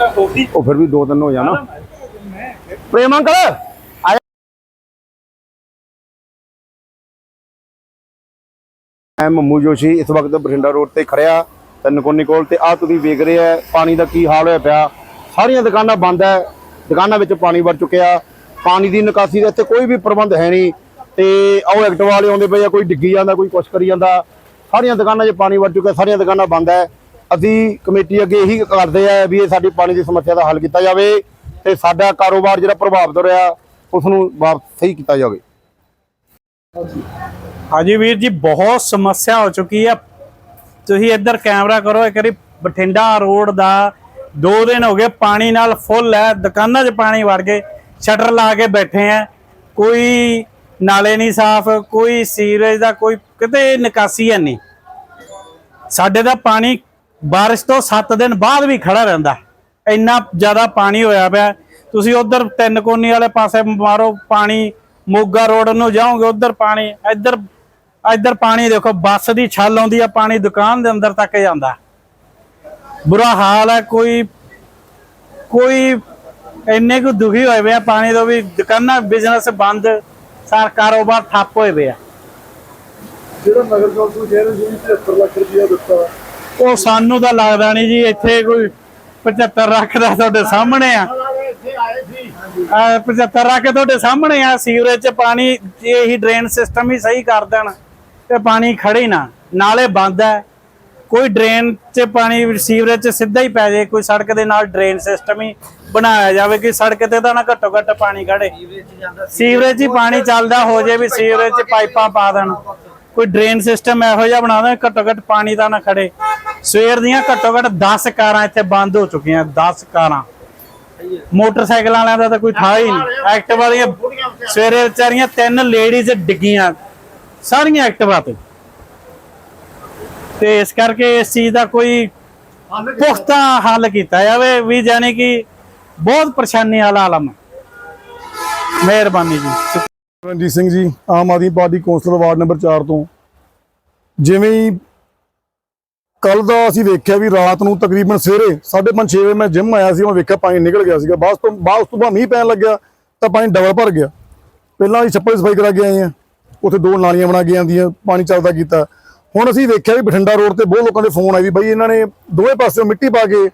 ਉਹ ਫਿਰ ਵੀ ਦੋ ਤਿੰਨ ਹੋ ਜਾਣਾ। ਪ੍ਰੇਮ ਅੰਕਲ ਮੈਂ ਮੰਮੂ ਜੋਸ਼ੀ ਇਸ ਵਕਤ ਬਠਿੰਡਾ ਰੋਡ ਤੇ ਖੜਿਆ ਤੇ ਨਕੋਨੀ ਕੋਲ ਤੇ ਆ ਤੁਸੀਂ ਵੇਖ ਰਹੇ ਆ ਪਾਣੀ ਦਾ ਕੀ ਹਾਲ ਹੋਇਆ ਪਿਆ। ਸਾਰੀਆਂ ਦੁਕਾਨਾਂ ਬੰਦ ਹੈ ਦੁਕਾਨਾਂ ਵਿੱਚ ਪਾਣੀ ਵੜ ਚੁੱਕਿਆ। ਪਾਣੀ ਦੀ ਨਿਕਾਸੀ ਦਾ ਇੱਥੇ ਕੋਈ ਵੀ ਪ੍ਰਬੰਧ ਹੈ ਨਹੀਂ ਤੇ ਆਓ ਐਕਟਿਵ ਵਾਲੇ ਆਉਂਦੇ ਪਏ ਆ ਕੋਈ ਡਿੱਗੀ ਜਾਂਦਾ ਕੋਈ ਕੁਛ ਕਰੀ ਜਾਂਦਾ। ਸਾਰੀਆਂ ਦੁਕਾਨਾਂ 'ਚ ਪਾਣੀ ਵੜ ਚੁੱਕਿਆ ਸਾਰੀਆਂ ਦੁਕਾਨਾਂ ਬੰਦ ਹੈ ਅਸੀਂ ਕਮੇਟੀ ਅੱਗੇ ਇਹੀ ਕਰਦੇ ਆ ਵੀ ਇਹ ਸਾਡੀ ਪਾਣੀ ਦੀ ਸਮੱਸਿਆ ਦਾ ਹੱਲ ਕੀਤਾ ਜਾਵੇ ਤੇ ਸਾਡਾ ਕਾਰੋਬਾਰ ਜਿਹੜਾ ਪ੍ਰਭਾਵਿਤ ਰਿਹਾ, ਉਸ ਨੂੰ ਵਾਪਸ ਸਹੀ ਕੀਤਾ ਜਾਵੇ। ਹਾਂਜੀ ਵੀਰ ਜੀ, ਬਹੁਤ ਸਮੱਸਿਆ ਹੋ ਚੁੱਕੀ ਆ। ਤੁਸੀਂ ਇੱਧਰ ਕੈਮਰਾ ਕਰੋ, ਇੱਕ ਵਾਰੀ ਬਠਿੰਡਾ ਰੋਡ ਦਾ 2 ਦਿਨ ਹੋ ਗਏ ਪਾਣੀ ਨਾਲ ਫੁੱਲ ਹੈ, ਦੁਕਾਨਾਂ 'ਚ ਪਾਣੀ ਵੜ ਗਏ, ਸ਼ਟਰ ਲਾ ਕੇ ਬੈਠੇ ਆ। ਕੋਈ ਨਾਲੇ ਨਹੀਂ ਸਾਫ਼, ਕੋਈ ਸੀਵਰੇਜ ਦਾ ਕੋਈ ਕਿਤੇ ਨਿਕਾਸੀ ਹੈ ਨਹੀਂ। ਸਾਡੇ ਦਾ ਪਾਣੀ ਬਾਰਿਸ਼ ਤੋਂ 7 ਦਿਨ ਬਾਅਦ ਵੀ ਖੜਾ ਰਹਿੰਦਾ। ਇੰਨਾ ਜ਼ਿਆਦਾ ਪਾਣੀ ਹੋਇਆ ਪਿਆ। ਤੁਸੀਂ ਉਧਰ ਤਿੰਨ ਕੋਨੀ ਵਾਲੇ ਪਾਸੇ ਮਾਰੋ, ਪਾਣੀ ਮੋਗਾ ਰੋਡ ਨੂੰ ਜਾਓਗੇ, ਉਧਰ ਪਾਣੀ, ਇੱਧਰ ਇੱਧਰ ਪਾਣੀ ਦੇਖੋ, ਬੱਸ ਦੀ ਛੱਲ ਆਉਂਦੀ ਆ, ਪਾਣੀ ਦੁਕਾਨ ਦੇ ਅੰਦਰ ਤੱਕ ਜਾਂਦਾ। ਬੁਰਾ ਹਾਲ ਹੈ ਕੋਈ ਕੋਈ ਇੰਨੇ ਕੁ ਦੁਖੀ ਹੋਏ ਪਿਆ ਪਾਣੀ ਤੋਂ ਵੀ, ਦੁਕਾਨਾਂ ਬਿਜ਼ਨਸ ਬੰਦ, ਸਾਰ ਕਾਰੋਬਾਰ ਠੱਪ ਹੋਏ ਪਿਆ ਜਿਹੜਾ ਨਗਰ ਕੌਂਸਲ ਕਹਿ ਰਹੇ ਸੀ ਵੀ 75 ਲੱਖ ਰੁਪਇਆ ਦਿੱਤਾ। ਉਹ ਸਾਨੂੰ ਤਾਂ ਲੱਗਦਾ ਨਹੀਂ ਜੀ, ਇੱਥੇ ਕੋਈ 75 ਲੱਖ ਦਾ ਤੁਹਾਡੇ ਸਾਹਮਣੇ ਆ। 75 ਰੱਖ ਤੁਹਾਡੇ ਸਾਹਮਣੇ ਆ, ਸੀਵਰੇਜ ਚ ਪਾਣੀ ਇਹੀ ਡਰੇਨ ਸਿਸਟਮ ਹੀ ਸਹੀ ਕਰ ਦੇਣ ਤੇ ਪਾਣੀ ਖੜੇ ਨਾ। ਨਾਲੇ ਬੰਦ ਹੈ। ਕੋਈ ਡਰੇਨ ਚ ਪਾਣੀ ਸੀਵਰੇਜ ਚ ਸਿੱਧਾ ਹੀ ਪੈ ਜਾਏ ਕੋਈ ਸੜਕ ਦੇ ਨਾਲ ਡਰੇਨ ਸਿਸਟਮ ਹੀ ਬਣਾਇਆ ਜਾਵੇ ਕਿ ਸੜਕ ਤੇ ਤਾਂ ਨਾ ਘੱਟੋ ਘੱਟ ਪਾਣੀ ਖੜੇ। ਸੀਵਰੇਜ ਹੀ ਪਾਣੀ ਚੱਲਦਾ ਹੋ ਜੇ ਵੀ ਸੀਵਰੇਜ 'ਚ ਪਾਈਪਾਂ ਪਾ ਦੇਣ। ਕੋਈ ਡਰੇਨ ਸਿਸਟਮ ਇਹੋ ਜਿਹਾ ਬਣਾ ਦੇਣ, ਘੱਟੋ ਘੱਟ ਪਾਣੀ ਦਾ ਨਾ ਖੜੇ। ਸਵੇਰ ਦੀਆਂ ਘੱਟੋ ਘੱਟ 10 ਕਾਰਾਂ ਇੱਥੇ ਬੰਦ ਹੋ ਚੁੱਕੀਆਂ 10 ਕਾਰਾਂ। ਮੋਟਰਸਾਈਕਲਾਂ ਵਾਲਿਆਂ ਦਾ ਤਾਂ ਕੋਈ ਥਾਂ ਹੀ ਨਹੀਂ। ਐਕਟਿਵਾ ਦੀਆਂ ਸਵੇਰੇ ਵਿਚਾਰੀਆਂ ਤਿੰਨ ਲੇਡੀਜ਼ ਡਿੱਗੀਆਂ, ਸਾਰੀਆਂ ਐਕਟਿਵਾ ਤੇ। ਤੇ ਇਸ ਕਰਕੇ ਇਸ ਚੀਜ਼ ਦਾ ਕੋਈ ਪੁਖਤਾ ਹੱਲ ਕੀਤਾ ਜਾਵੇ ਵੀ ਜਾਨੀ ਕਿ ਬਹੁਤ ਪਰੇਸ਼ਾਨੀ ਵਾਲਾ ਆਲਮ ਹੈ। ਮਿਹਰਬਾਨੀ ਜੀ। Ranjit Singh ji, Aam Aadmi party councillor ward number 4 ਤੋਂ। ਜਿਵੇਂ ਹੀ ਕੱਲ ਦਾ ਅਸੀਂ ਵੇਖਿਆ ਵੀ ਰਾਤ ਨੂੰ ਤਕਰੀਬਨ ਸਵੇਰੇ 5:30 6 ਵਜੇ ਮੈਂ ਜਿਮ ਆਇਆ ਸੀ ਮੈਂ ਵੇਖਿਆ ਪਾਣੀ ਨਿਕਲ ਗਿਆ ਸੀਗਾ। ਬਾਅਦ ਤੋਂ ਬਾਅਦ ਉਸ ਤੋਂ ਬਾਅਦ ਮੀਂਹ ਪੈਣ ਲੱਗਿਆ ਤਾਂ ਪਾਣੀ ਡਬਲ ਭਰ ਗਿਆ। ਪਹਿਲਾਂ ਅਸੀਂ ਛੱਪੜ ਸਫ਼ਾਈ ਕਰਾ ਕੇ ਆਏ ਆ ਉੱਥੇ ਦੋ ਨਾਲੀਆਂ ਬਣਾ ਕੇ ਜਾਂਦੀਆਂ ਪਾਣੀ ਚੱਲਦਾ ਕੀਤਾ। ਹੁਣ ਅਸੀਂ ਵੇਖਿਆ ਵੀ ਬਠਿੰਡਾ ਰੋਡ ਤੇ ਬਹੁਤ ਲੋਕਾਂ ਦੇ ਫੋਨ ਆਏ ਵੀ ਬਾਈ ਇਹਨਾਂ ਨੇ ਦੋਵੇਂ ਪਾਸੇ ਮਿੱਟੀ ਪਾ ਕੇ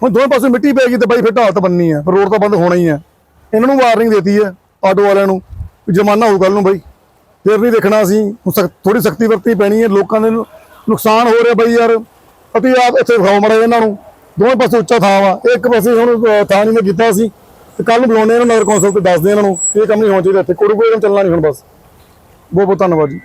ਹੁਣ ਦੋਵੇਂ ਪਾਸੇ ਮਿੱਟੀ ਪੈ ਗਈ ਤੇ ਬਾਈ ਫਿਰ ਢਾਹਤ ਤਾਂ ਬੰਨੀ ਆ ਫਿਰ ਰੋਡ ਤਾਂ ਬੰਦ ਹੋਣਾ ਹੀ ਆ। ਇਹਨਾਂ ਨੂੰ ਵਾਰਨਿੰਗ ਦਿੱਤੀ ਹੈ ਆਟੋ ਵਾਲਿਆਂ ਨੂੰ, ਵੀ ਜੁਰਮਾਨਾ ਹੋਊ ਕੱਲ ਨੂੰ ਬਾਈ। ਫਿਰ ਨਹੀਂ ਦੇਖਣਾ ਅਸੀਂ, ਹੁਣ ਥੋੜੀ ਸਖਤੀ ਵਰਤੀ ਪੈਣੀ ਹੈ ਲੋਕਾਂ ਦੇ ਨੁਕਸਾਨ ਹੋ ਰਿਹਾ ਬਾਈ ਯਾਰ। ਅਸੀਂ ਆਪ ਇੱਥੇ ਵਿਖਾਓ ਮੜਾ ਇਹਨਾਂ ਨੂੰ। ਦੋਵੇਂ ਪਾਸੇ ਉੱਚਾ ਥਾਂ ਵਾ। ਇੱਕ ਪਾਸੇ ਹੁਣ ਥਾਂ ਨਹੀਂ ਨੇ ਕੀਤਾ ਸੀ। ਤੇ ਕੱਲ ਨੂੰ ਬੁਲਾਉਣੇ ਇਹਨਾਂ ਨੂੰ ਨਗਰ ਕੌਂਸਲ ਤੇ ਦੱਸਦੇ ਇਹਨਾਂ ਨੂੰ ਇਹ ਕੰਮ ਨਹੀਂ ਹੋਣਾ ਚਾਹੀਦਾ ਇੱਥੇ। ਕੋਈ ਕੋਈ ਚੱਲਣਾ ਨਹੀਂ ਹੁਣ ਬਸ। ਬਹੁਤ ਬਹੁਤ ਧੰਨਵਾਦ ਜੀ।